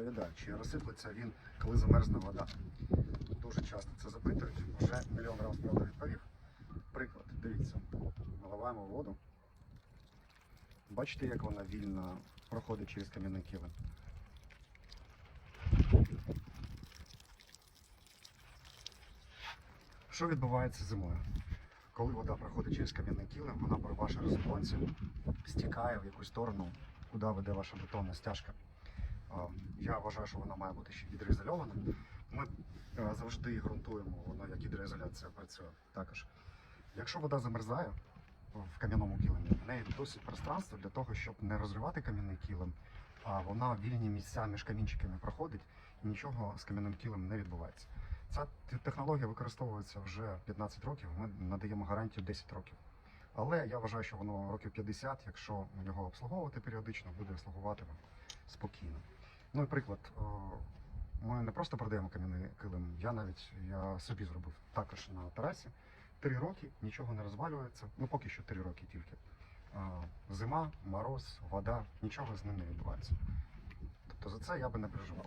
відповідає, чи розсиплеться він, коли замерзне вода. Дуже часто це запитують, вже мільйон разів правда відповів. Приклад, дивіться, наливаємо воду. Бачите, як вона вільно проходить через кам'яний килим? Що відбувається зимою? Коли вода проходить через кам'яний килим, вона бере ваші розпонці, стікає в якусь сторону, куди веде ваша бетонна стяжка. А, Я вважаю, що вона має бути ще гідроізольована. Ми е, завжди ґрунтуємо, воно як гідроізоляція працює також. Якщо вода замерзає в кам'яному килимі, в неї досить пространство для того, щоб не розривати кам'яний килим, а вона вільні місця між камінчиками проходить і нічого з кам'яним килим не відбувається. Ця технологія використовується вже 15 років. Ми надаємо гарантію 10 років. Але я вважаю, що воно років 50, якщо його обслуговувати періодично, буде слугувати вам спокійно. Ну і приклад, ми не просто продаємо кам'яний килим, я навіть я собі зробив також на терасі. Три роки нічого не розвалюється. Ну поки що три роки тільки. Зима, мороз, вода, нічого з ним не відбувається. Тобто за це я би не переживав.